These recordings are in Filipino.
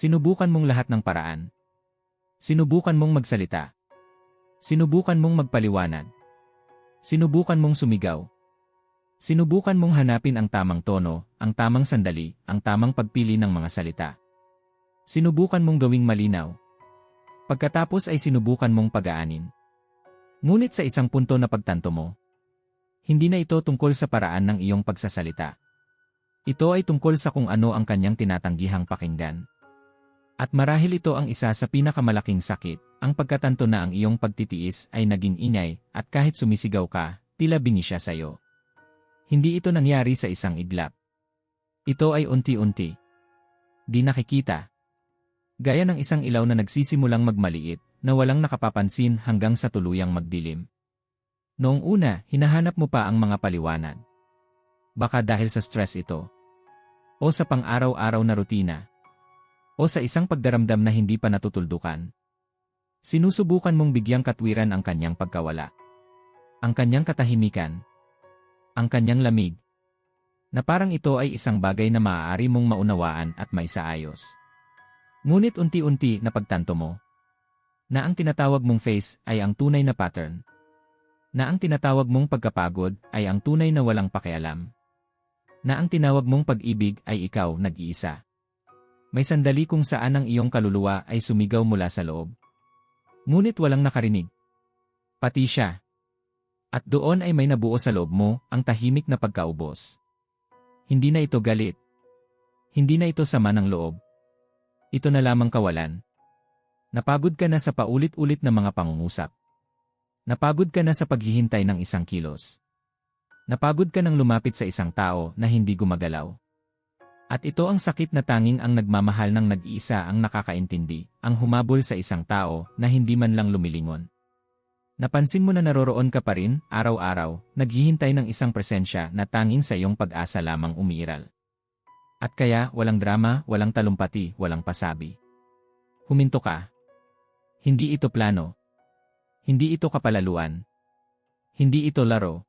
Sinubukan mong lahat ng paraan. Sinubukan mong magsalita. Sinubukan mong magpaliwanag. Sinubukan mong sumigaw. Sinubukan mong hanapin ang tamang tono, ang tamang sandali, ang tamang pagpili ng mga salita. Sinubukan mong gawing malinaw. Pagkatapos ay sinubukan mong pag-aanin. Ngunit sa isang punto na pagtanto mo, hindi na ito tungkol sa paraan ng iyong pagsasalita. Ito ay tungkol sa kung ano ang kanyang tinatanggihang pakinggan. At marahil ito ang isa sa pinakamalaking sakit, ang pagkatanto na ang iyong pagtitiis ay naging ingay at kahit sumisigaw ka, tila bingi siya sa'yo. Hindi ito nangyari sa isang iglap. Ito ay unti-unti. Di nakikita. Gaya ng isang ilaw na nagsisimulang magmaliit, na walang nakapapansin hanggang sa tuluyang magdilim. Noong una, hinahanap mo pa ang mga paliwanag. Baka dahil sa stress ito. O sa pang-araw-araw na rutina o sa isang pagdaramdam na hindi pa natutuldukan. Sinusubukan mong bigyang katwiran ang kanyang pagkawala. Ang kanyang katahimikan. Ang kanyang lamig. Na parang ito ay isang bagay na maaari mong maunawaan at maisaayos. Ngunit unti-unti na pagtanto mo na ang tinatawag mong face ay ang tunay na pattern. Na ang tinatawag mong pagkapagod ay ang tunay na walang pakialam. Na ang tinawag mong pag-ibig ay ikaw nag-iisa. May sandali kung saan ang iyong kaluluwa ay sumigaw mula sa loob. Ngunit walang nakarinig. Pati siya. At doon ay may nabuo sa loob mo ang tahimik na pagkaubos. Hindi na ito galit. Hindi na ito sama ng loob. Ito na lamang kawalan. Napagod ka na sa paulit-ulit na mga pangungusap. Napagod ka na sa paghihintay ng isang kilos. Napagod ka ng lumapit sa isang tao na hindi gumagalaw. At ito ang sakit na tanging ang nagmamahal ng nag-iisa ang nakakaintindi, ang humabol sa isang tao na hindi man lang lumilingon. Napansin mo na naroroon ka pa rin, araw-araw, naghihintay ng isang presensya na tanging sa iyong pag-asa lamang umiiral. At kaya, walang drama, walang talumpati, walang pasabi. Huminto ka. Hindi ito plano. Hindi ito kapalaluan. Hindi ito laro.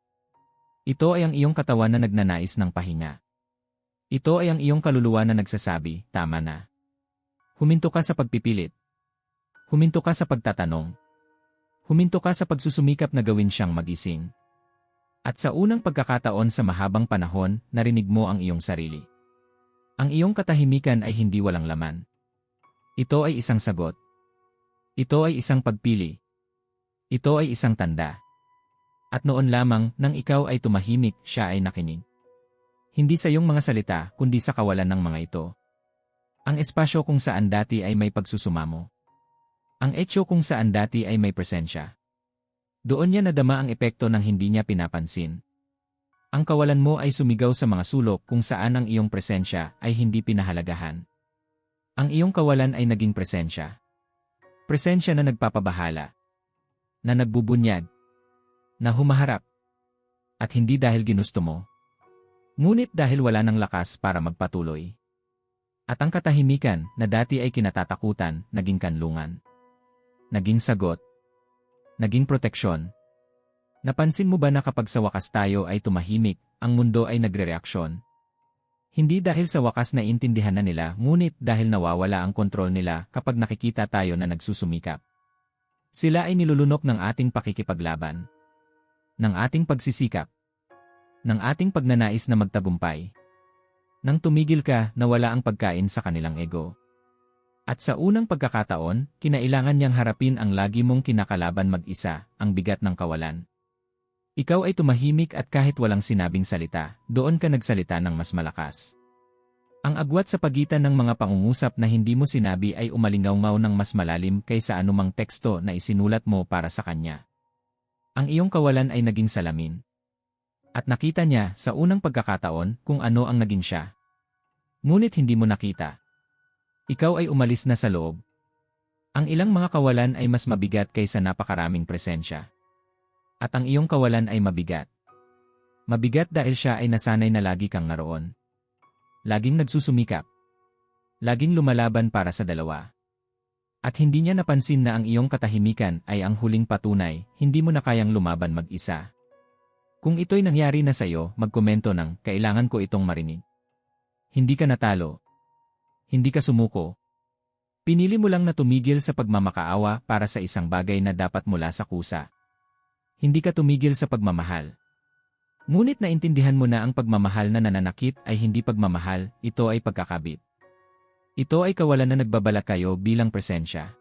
Ito ay ang iyong katawan na nagnanais ng pahinga. Ito ay ang iyong kaluluwa na nagsasabi, tama na. Huminto ka sa pagpipilit. Huminto ka sa pagtatanong. Huminto ka sa pagsusumikap na gawin siyang magising. At sa unang pagkakataon sa mahabang panahon, narinig mo ang iyong sarili. Ang iyong katahimikan ay hindi walang laman. Ito ay isang sagot. Ito ay isang pagpili. Ito ay isang tanda. At noon lamang, nang ikaw ay tumahimik, siya ay nakinig. Hindi sa iyong mga salita, kundi sa kawalan ng mga ito. Ang espasyo kung saan dati ay may pagsusumamo. Ang etyo kung saan dati ay may presensya. Doon niya nadama ang epekto ng hindi niya pinapansin. Ang kawalan mo ay sumigaw sa mga sulok kung saan ang iyong presensya ay hindi pinahalagahan. Ang iyong kawalan ay naging presensya. Presensya na nagpapabahala. Na nagbubunyag. Na humaharap. At hindi dahil ginusto mo, Ngunit dahil wala ng lakas para magpatuloy. At ang katahimikan na dati ay kinatatakutan, naging kanlungan. Naging sagot. Naging proteksyon. Napansin mo ba na kapag sa wakas tayo ay tumahimik, ang mundo ay nagre-reaksyon? Hindi dahil sa wakas na intindihan na nila, ngunit dahil nawawala ang kontrol nila kapag nakikita tayo na nagsusumikap. Sila ay nilulunok ng ating pakikipaglaban. Ng ating pagsisikap ng ating pagnanais na magtagumpay. Nang tumigil ka, nawala ang pagkain sa kanilang ego. At sa unang pagkakataon, kinailangan niyang harapin ang lagi mong kinakalaban mag-isa, ang bigat ng kawalan. Ikaw ay tumahimik at kahit walang sinabing salita, doon ka nagsalita ng mas malakas. Ang agwat sa pagitan ng mga pangungusap na hindi mo sinabi ay umalingaw ng mas malalim kaysa anumang teksto na isinulat mo para sa kanya. Ang iyong kawalan ay naging salamin. At nakita niya sa unang pagkakataon kung ano ang naging siya. Ngunit hindi mo nakita. Ikaw ay umalis na sa loob. Ang ilang mga kawalan ay mas mabigat kaysa napakaraming presensya. At ang iyong kawalan ay mabigat. Mabigat dahil siya ay nasanay na lagi kang naroon. Laging nagsusumikap. Laging lumalaban para sa dalawa. At hindi niya napansin na ang iyong katahimikan ay ang huling patunay, hindi mo na kayang lumaban mag-isa. Kung ito'y nangyari na sa'yo, magkomento ng, kailangan ko itong marinig. Hindi ka natalo. Hindi ka sumuko. Pinili mo lang na tumigil sa pagmamakaawa para sa isang bagay na dapat mula sa kusa. Hindi ka tumigil sa pagmamahal. Ngunit naintindihan mo na ang pagmamahal na nananakit ay hindi pagmamahal, ito ay pagkakabit. Ito ay kawalan na nagbabalak kayo bilang presensya.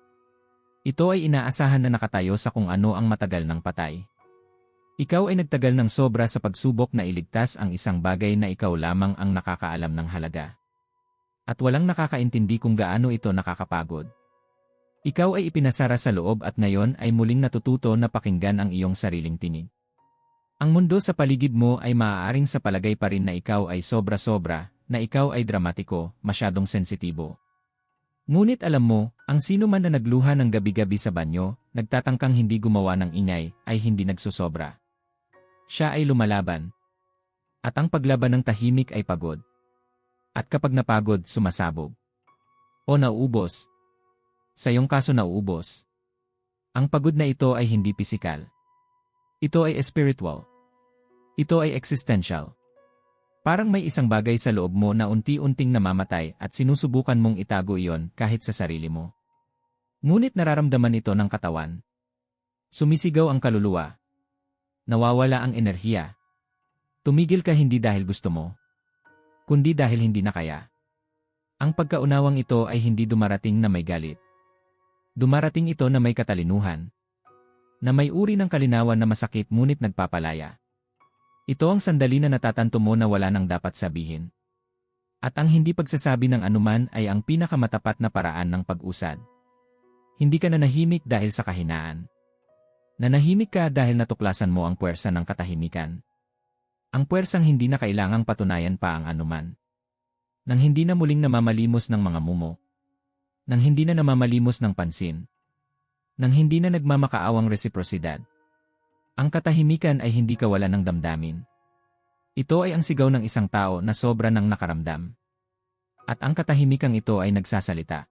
Ito ay inaasahan na nakatayo sa kung ano ang matagal ng patay. Ikaw ay nagtagal ng sobra sa pagsubok na iligtas ang isang bagay na ikaw lamang ang nakakaalam ng halaga. At walang nakakaintindi kung gaano ito nakakapagod. Ikaw ay ipinasara sa loob at ngayon ay muling natututo na pakinggan ang iyong sariling tinig. Ang mundo sa paligid mo ay maaaring sa palagay pa rin na ikaw ay sobra-sobra, na ikaw ay dramatiko, masyadong sensitibo. Ngunit alam mo, ang sino man na nagluha ng gabi-gabi sa banyo, nagtatangkang hindi gumawa ng ingay, ay hindi nagsusobra. Siya ay lumalaban. At ang paglaban ng tahimik ay pagod. At kapag napagod, sumasabog. O nauubos. Sa iyong kaso nauubos. Ang pagod na ito ay hindi pisikal. Ito ay spiritual. Ito ay existential. Parang may isang bagay sa loob mo na unti-unting namamatay at sinusubukan mong itago iyon kahit sa sarili mo. Ngunit nararamdaman ito ng katawan. Sumisigaw ang kaluluwa, Nawawala ang enerhiya. Tumigil ka hindi dahil gusto mo, kundi dahil hindi na kaya. Ang pagkaunawang ito ay hindi dumarating na may galit. Dumarating ito na may katalinuhan. Na may uri ng kalinawan na masakit ngunit nagpapalaya. Ito ang sandali na natatanto mo na wala nang dapat sabihin. At ang hindi pagsasabi ng anuman ay ang pinakamatapat na paraan ng pag-usad. Hindi ka na nahimik dahil sa kahinaan. Nanahimik ka dahil natuklasan mo ang puwersa ng katahimikan. Ang puwersang hindi na kailangang patunayan pa ang anuman. Nang hindi na muling namamalimos ng mga mumo. Nang hindi na namamalimos ng pansin. Nang hindi na nagmamakaawang resiprosidad. Ang katahimikan ay hindi kawalan ng damdamin. Ito ay ang sigaw ng isang tao na sobra ng nakaramdam. At ang katahimikang ito ay nagsasalita.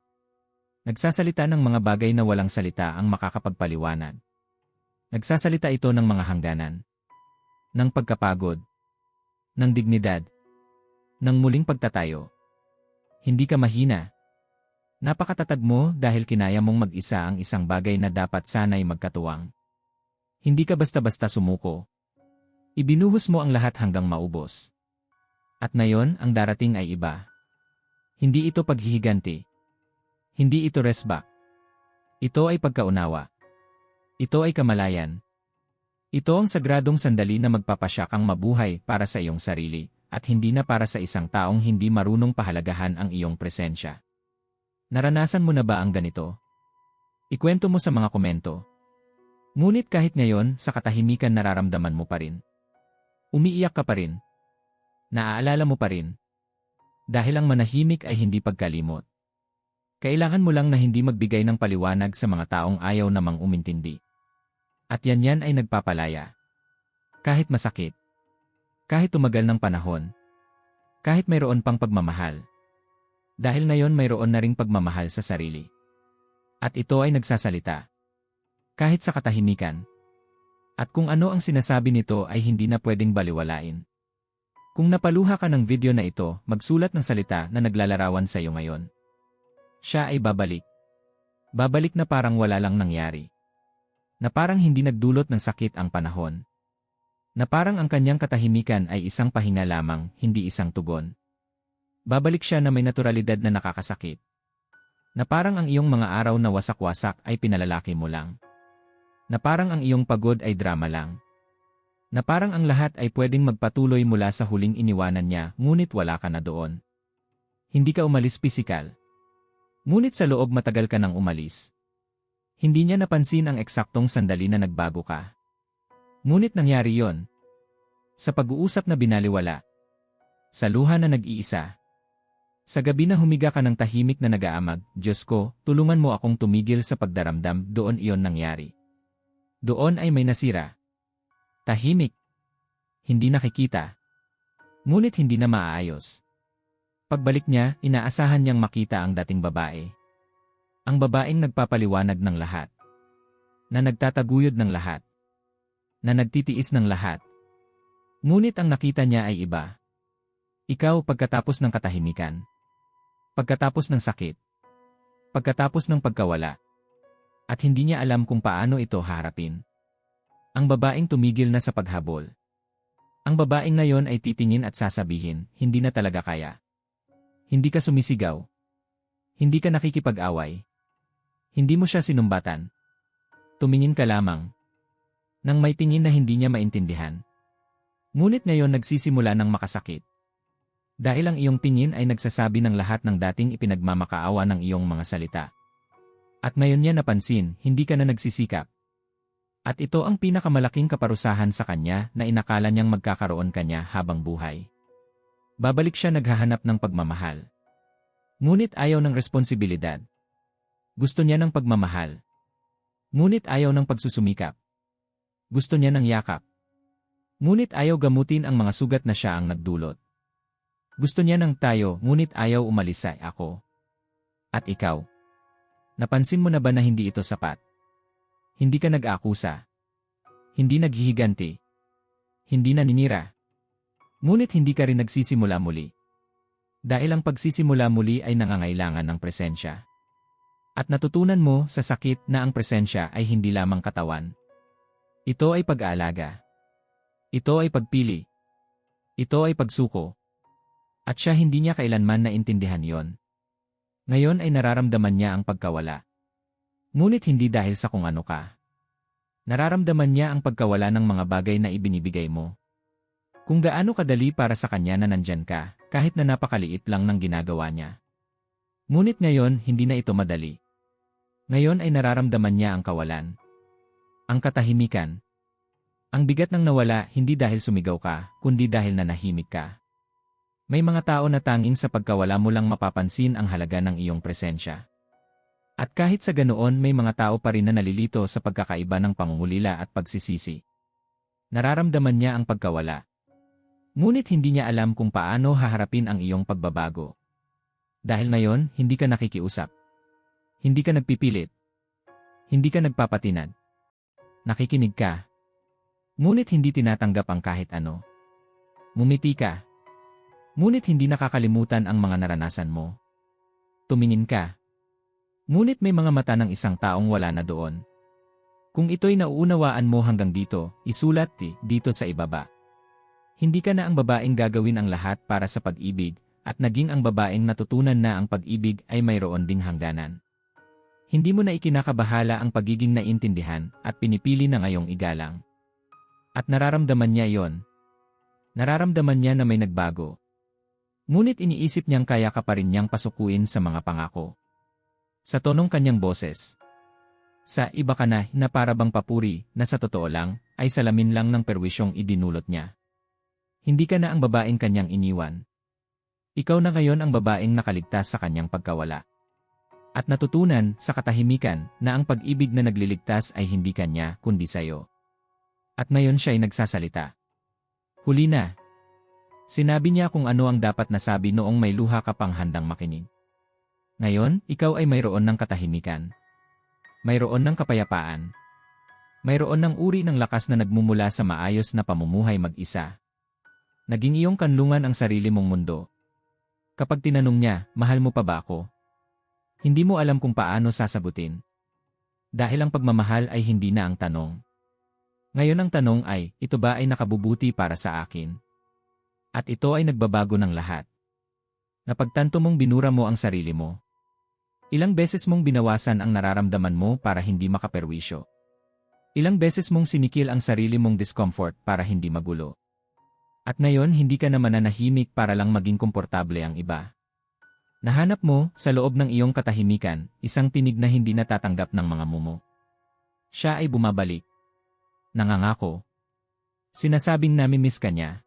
Nagsasalita ng mga bagay na walang salita ang makakapagpaliwanag. Nagsasalita ito ng mga hangganan. Ng pagkapagod. Ng dignidad. Ng muling pagtatayo. Hindi ka mahina. Napakatatag mo dahil kinaya mong mag-isa ang isang bagay na dapat sana'y magkatuwang. Hindi ka basta-basta sumuko. Ibinuhos mo ang lahat hanggang maubos. At ngayon, ang darating ay iba. Hindi ito paghihiganti. Hindi ito resback. Ito ay pagkaunawa. Ito ay kamalayan. Ito ang sagradong sandali na magpapasya kang mabuhay para sa iyong sarili, at hindi na para sa isang taong hindi marunong pahalagahan ang iyong presensya. Naranasan mo na ba ang ganito? Ikwento mo sa mga komento. Ngunit kahit ngayon, sa katahimikan nararamdaman mo pa rin. Umiiyak ka pa rin. Naaalala mo pa rin. Dahil ang manahimik ay hindi pagkalimot. Kailangan mo lang na hindi magbigay ng paliwanag sa mga taong ayaw namang umintindi. At yan yan ay nagpapalaya. Kahit masakit. Kahit tumagal ng panahon. Kahit mayroon pang pagmamahal. Dahil ngayon mayroon na ring pagmamahal sa sarili. At ito ay nagsasalita. Kahit sa katahimikan. At kung ano ang sinasabi nito ay hindi na pwedeng baliwalain. Kung napaluha ka ng video na ito, magsulat ng salita na naglalarawan sa iyo ngayon. Siya ay babalik. Babalik na parang wala lang nangyari na parang hindi nagdulot ng sakit ang panahon. Na parang ang kanyang katahimikan ay isang pahinga lamang, hindi isang tugon. Babalik siya na may naturalidad na nakakasakit. Na parang ang iyong mga araw na wasak-wasak ay pinalalaki mo lang. Na parang ang iyong pagod ay drama lang. Na parang ang lahat ay pwedeng magpatuloy mula sa huling iniwanan niya ngunit wala ka na doon. Hindi ka umalis pisikal. Ngunit sa loob matagal ka nang umalis. Hindi niya napansin ang eksaktong sandali na nagbago ka. Ngunit nangyari yon. Sa pag-uusap na binaliwala. Sa luha na nag-iisa. Sa gabi na humiga ka ng tahimik na nagaamag, Diyos ko, tulungan mo akong tumigil sa pagdaramdam, doon iyon nangyari. Doon ay may nasira. Tahimik. Hindi nakikita. Ngunit hindi na maaayos. Pagbalik niya, inaasahan niyang makita ang dating babae. Ang babaeng nagpapaliwanag ng lahat. Na nagtataguyod ng lahat. Na nagtitiis ng lahat. Ngunit ang nakita niya ay iba. Ikaw pagkatapos ng katahimikan. Pagkatapos ng sakit. Pagkatapos ng pagkawala. At hindi niya alam kung paano ito harapin. Ang babaeng tumigil na sa paghabol. Ang babaeng ngayon ay titingin at sasabihin, hindi na talaga kaya. Hindi ka sumisigaw. Hindi ka nakikipag-away. Hindi mo siya sinumbatan. Tumingin ka lamang. Nang may tingin na hindi niya maintindihan. Ngunit ngayon nagsisimula ng makasakit. Dahil ang iyong tingin ay nagsasabi ng lahat ng dating ipinagmamakaawa ng iyong mga salita. At ngayon niya napansin, hindi ka na nagsisikap. At ito ang pinakamalaking kaparusahan sa kanya na inakala niyang magkakaroon kanya habang buhay. Babalik siya naghahanap ng pagmamahal. Ngunit ayaw ng responsibilidad. Gusto niya ng pagmamahal. Ngunit ayaw ng pagsusumikap. Gusto niya ng yakap. Ngunit ayaw gamutin ang mga sugat na siya ang nagdulot. Gusto niya ng tayo, ngunit ayaw umalis sa ako. At ikaw? Napansin mo na ba na hindi ito sapat? Hindi ka nag-akusa. Hindi naghihiganti. Hindi naninira. Ngunit hindi ka rin nagsisimula muli. Dahil ang pagsisimula muli ay nangangailangan ng presensya. At natutunan mo sa sakit na ang presensya ay hindi lamang katawan. Ito ay pag-aalaga. Ito ay pagpili. Ito ay pagsuko. At siya hindi niya kailanman naintindihan yon. Ngayon ay nararamdaman niya ang pagkawala. Ngunit hindi dahil sa kung ano ka. Nararamdaman niya ang pagkawala ng mga bagay na ibinibigay mo. Kung gaano kadali para sa kanya na nandyan ka, kahit na napakaliit lang ng ginagawa niya. Ngunit ngayon, hindi na ito madali. Ngayon ay nararamdaman niya ang kawalan. Ang katahimikan. Ang bigat ng nawala hindi dahil sumigaw ka, kundi dahil nanahimik ka. May mga tao na tanging sa pagkawala mo lang mapapansin ang halaga ng iyong presensya. At kahit sa ganoon may mga tao pa rin na nalilito sa pagkakaiba ng pangungulila at pagsisisi. Nararamdaman niya ang pagkawala. Ngunit hindi niya alam kung paano haharapin ang iyong pagbabago. Dahil ngayon, hindi ka nakikiusap. Hindi ka nagpipilit. Hindi ka nagpapatinad. Nakikinig ka. Ngunit hindi tinatanggap ang kahit ano. Mumiti ka. Ngunit hindi nakakalimutan ang mga naranasan mo. Tumingin ka. Ngunit may mga mata ng isang taong wala na doon. Kung ito'y nauunawaan mo hanggang dito, isulat ti dito sa ibaba. Hindi ka na ang babaeng gagawin ang lahat para sa pag-ibig, at naging ang babaeng natutunan na ang pag-ibig ay mayroon ding hangganan. Hindi mo na ikinakabahala ang pagiging naintindihan at pinipili na ngayong igalang. At nararamdaman niya yon. Nararamdaman niya na may nagbago, Ngunit iniisip niyang kaya ka pa rin niyang pasukuin sa mga pangako. Sa tonong kanyang boses. Sa iba ka na na para bang papuri na sa totoo lang ay salamin lang ng perwisyong idinulot niya. Hindi ka na ang babaeng kanyang iniwan. Ikaw na ngayon ang babaeng nakaligtas sa kanyang pagkawala. At natutunan sa katahimikan na ang pag-ibig na nagliligtas ay hindi kanya kundi sayo. At ngayon siya ay nagsasalita. Huli na, Sinabi niya kung ano ang dapat nasabi noong may luha ka pang handang makinig. Ngayon, ikaw ay mayroon ng katahimikan. Mayroon ng kapayapaan. Mayroon ng uri ng lakas na nagmumula sa maayos na pamumuhay mag-isa. Naging iyong kanlungan ang sarili mong mundo. Kapag tinanong niya, mahal mo pa ba ako? Hindi mo alam kung paano sasagutin. Dahil ang pagmamahal ay hindi na ang tanong. Ngayon ang tanong ay, ito ba ay nakabubuti para sa akin? At ito ay nagbabago ng lahat. Napagtanto mong binura mo ang sarili mo. Ilang beses mong binawasan ang nararamdaman mo para hindi makaperwisyo. Ilang beses mong sinikil ang sarili mong discomfort para hindi magulo. At ngayon hindi ka naman nanahimik para lang maging komportable ang iba. Nahanap mo, sa loob ng iyong katahimikan, isang tinig na hindi natatanggap ng mga mumo. Siya ay bumabalik. Nangangako. Sinasabing namimiss ka niya.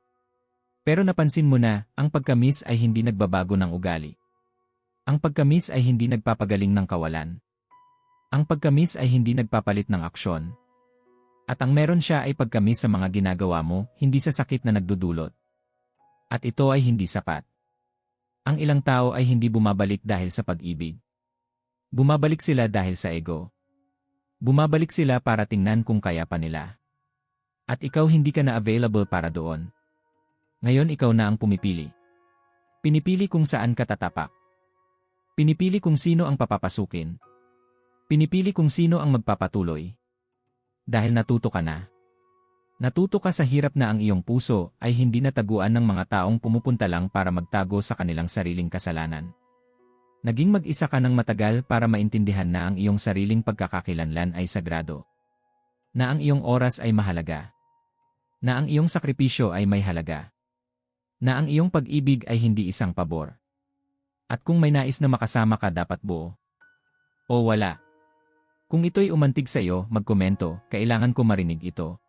Pero napansin mo na, ang pagkamis ay hindi nagbabago ng ugali. Ang pagkamis ay hindi nagpapagaling ng kawalan. Ang pagkamis ay hindi nagpapalit ng aksyon. At ang meron siya ay pagkamis sa mga ginagawa mo, hindi sa sakit na nagdudulot. At ito ay hindi sapat. Ang ilang tao ay hindi bumabalik dahil sa pag-ibig. Bumabalik sila dahil sa ego. Bumabalik sila para tingnan kung kaya pa nila. At ikaw hindi ka na available para doon. Ngayon ikaw na ang pumipili. Pinipili kung saan ka tatapak. Pinipili kung sino ang papapasukin. Pinipili kung sino ang magpapatuloy. Dahil natuto ka na. Natuto ka sa hirap na ang iyong puso ay hindi nataguan ng mga taong pumupunta lang para magtago sa kanilang sariling kasalanan. Naging mag-isa ka ng matagal para maintindihan na ang iyong sariling pagkakakilanlan ay sagrado. Na ang iyong oras ay mahalaga. Na ang iyong sakripisyo ay may halaga. Na ang iyong pag-ibig ay hindi isang pabor. At kung may nais na makasama ka dapat buo. O wala. Kung ito'y umantig sa iyo, magkomento, kailangan ko marinig ito.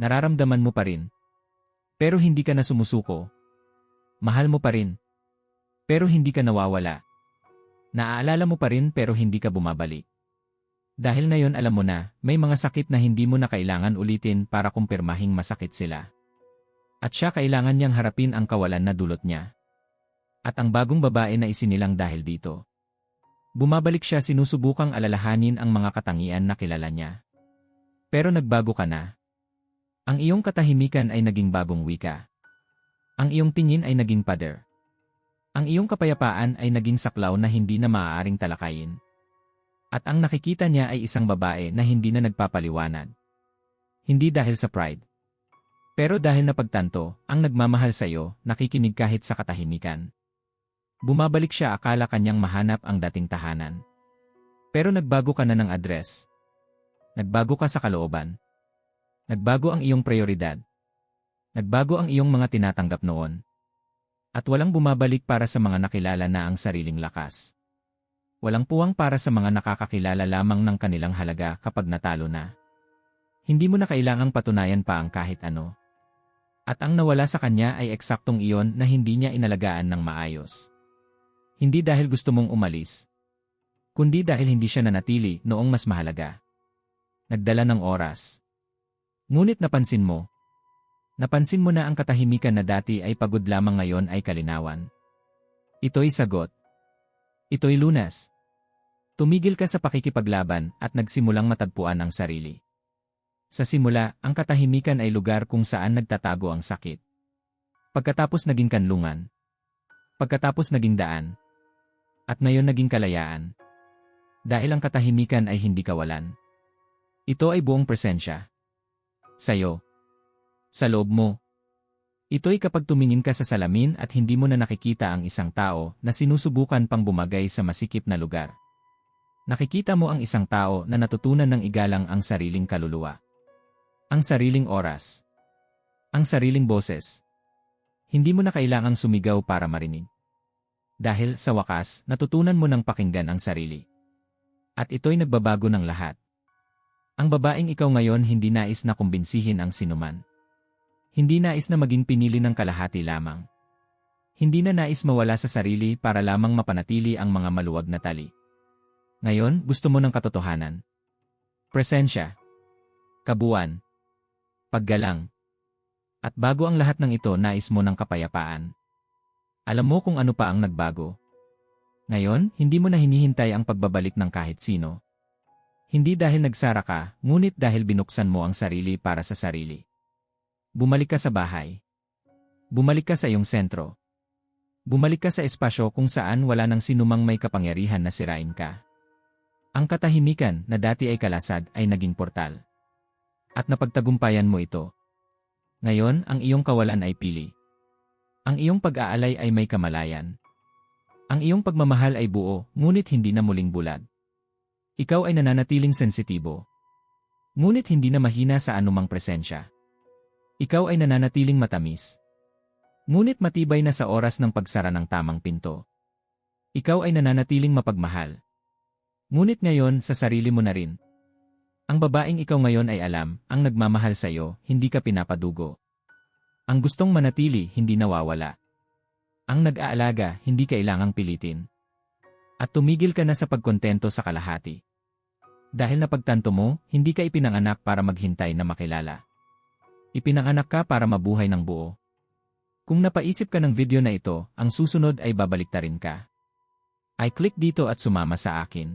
Nararamdaman mo pa rin. Pero hindi ka na sumusuko. Mahal mo pa rin. Pero hindi ka nawawala. Naaalala mo pa rin pero hindi ka bumabalik. Dahil na yon alam mo na, may mga sakit na hindi mo na kailangan ulitin para kumpirmahing masakit sila. At siya kailangan niyang harapin ang kawalan na dulot niya. At ang bagong babae na isinilang dahil dito. Bumabalik siya sinusubukang alalahanin ang mga katangian na kilala niya. Pero nagbago ka na. Ang iyong katahimikan ay naging bagong wika. Ang iyong tingin ay naging pader. Ang iyong kapayapaan ay naging saklaw na hindi na maaaring talakayin. At ang nakikita niya ay isang babae na hindi na nagpapaliwanag. Hindi dahil sa pride. Pero dahil napagtanto, ang nagmamahal sa iyo, nakikinig kahit sa katahimikan. Bumabalik siya akala kanyang mahanap ang dating tahanan. Pero nagbago ka na ng address. Nagbago ka sa kalooban. Nagbago ang iyong prioridad. Nagbago ang iyong mga tinatanggap noon. At walang bumabalik para sa mga nakilala na ang sariling lakas. Walang puwang para sa mga nakakakilala lamang ng kanilang halaga kapag natalo na. Hindi mo na kailangang patunayan pa ang kahit ano. At ang nawala sa kanya ay eksaktong iyon na hindi niya inalagaan ng maayos. Hindi dahil gusto mong umalis. Kundi dahil hindi siya nanatili noong mas mahalaga. Nagdala ng oras. Ngunit napansin mo. Napansin mo na ang katahimikan na dati ay pagod lamang ngayon ay kalinawan. Ito'y sagot. Ito'y lunas. Tumigil ka sa pakikipaglaban at nagsimulang matagpuan ang sarili. Sa simula, ang katahimikan ay lugar kung saan nagtatago ang sakit. Pagkatapos naging kanlungan. Pagkatapos naging daan. At ngayon naging kalayaan. Dahil ang katahimikan ay hindi kawalan. Ito ay buong presensya. Sa'yo. Sa loob mo. Ito'y kapag tumingin ka sa salamin at hindi mo na nakikita ang isang tao na sinusubukan pang bumagay sa masikip na lugar. Nakikita mo ang isang tao na natutunan ng igalang ang sariling kaluluwa. Ang sariling oras. Ang sariling boses. Hindi mo na kailangang sumigaw para marinig. Dahil, sa wakas, natutunan mo ng pakinggan ang sarili. At ito'y nagbabago ng lahat. Ang babaeng ikaw ngayon hindi nais na kumbinsihin ang sinuman. Hindi nais na maging pinili ng kalahati lamang. Hindi na nais mawala sa sarili para lamang mapanatili ang mga maluwag na tali. Ngayon, gusto mo ng katotohanan. Presensya. Kabuan. Paggalang. At bago ang lahat ng ito, nais mo ng kapayapaan. Alam mo kung ano pa ang nagbago. Ngayon, hindi mo na hinihintay ang pagbabalik ng kahit sino. Hindi dahil nagsara ka, ngunit dahil binuksan mo ang sarili para sa sarili. Bumalik ka sa bahay. Bumalik ka sa iyong sentro. Bumalik ka sa espasyo kung saan wala nang sinumang may kapangyarihan na sirain ka. Ang katahimikan na dati ay kalasag ay naging portal. At napagtagumpayan mo ito. Ngayon, ang iyong kawalan ay pili. Ang iyong pag-aalay ay may kamalayan. Ang iyong pagmamahal ay buo, ngunit hindi na muling bulag. Ikaw ay nananatiling sensitibo. Ngunit hindi na mahina sa anumang presensya. Ikaw ay nananatiling matamis. Ngunit matibay na sa oras ng pagsara ng tamang pinto. Ikaw ay nananatiling mapagmahal. Ngunit ngayon sa sarili mo na rin. Ang babaeng ikaw ngayon ay alam, ang nagmamahal sa iyo, hindi ka pinapadugo. Ang gustong manatili, hindi nawawala. Ang nag-aalaga, hindi kailangang pilitin. At tumigil ka na sa pagkontento sa kalahati. Dahil napagtanto mo, hindi ka ipinanganak para maghintay na makilala. Ipinanganak ka para mabuhay ng buo. Kung napaisip ka ng video na ito, ang susunod ay babaliktarin ka. Ay click dito at sumama sa akin.